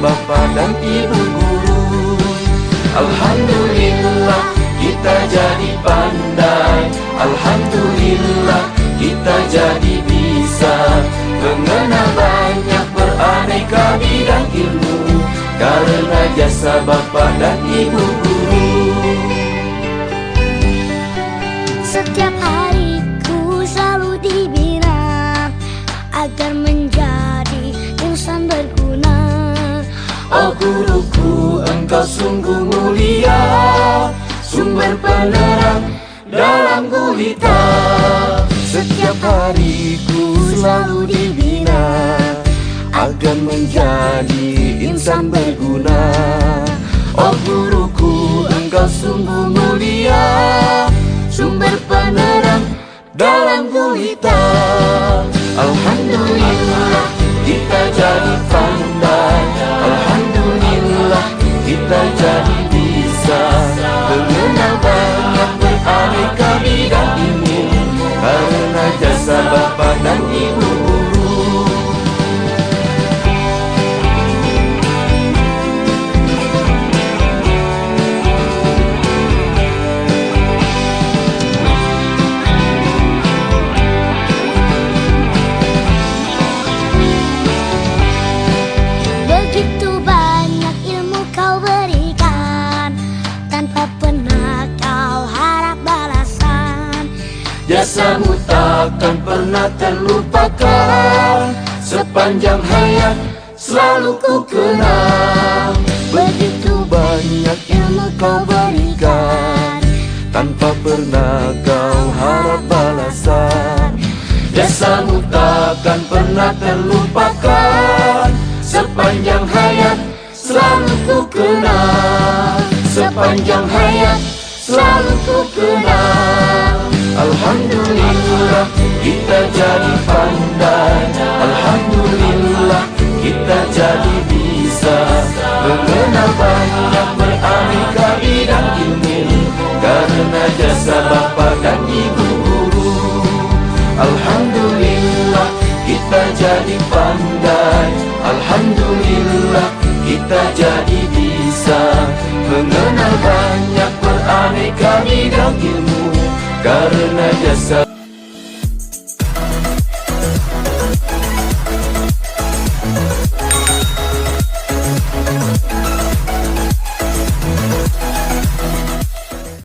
jasa Bapa dan Ibu Guru Alhamdulillah kita jadi pandai. Alhamdulillah kita jadi bisa. Mengenal banyak beraneka bidang ilmu. Karena jasa Bapa dan Ibu Guru Setiap hariku guruku engkau sungguh mulia Sumber penerang dalam gulita. Setiap hariku selalu dibina Agar menjadi insan berguna. Oh guruku engkau sungguh mulia Sumber penerang dalam gulita. Alhamdulillah kita jadi pandai kita Jasamu takkan pernah terlupakan. Sepanjang hayat selalu ku kenang. Begitu banyak ilmu kau berikan. Tanpa pernah kau harap balasan. Jasamu takkan pernah terlupakan. Sepanjang hayat selalu ku kenang. Sepanjang hayat selalu ku kenang kita jadi bisa. Mengenal banyak beraneka bidang ilmu. Karena jasa Bapa dan Ibu Guru. Alhamdulillah kita jadi pandai. Alhamdulillah kita jadi bisa. Mengenal banyak beraneka bidang ilmu. Karena jasa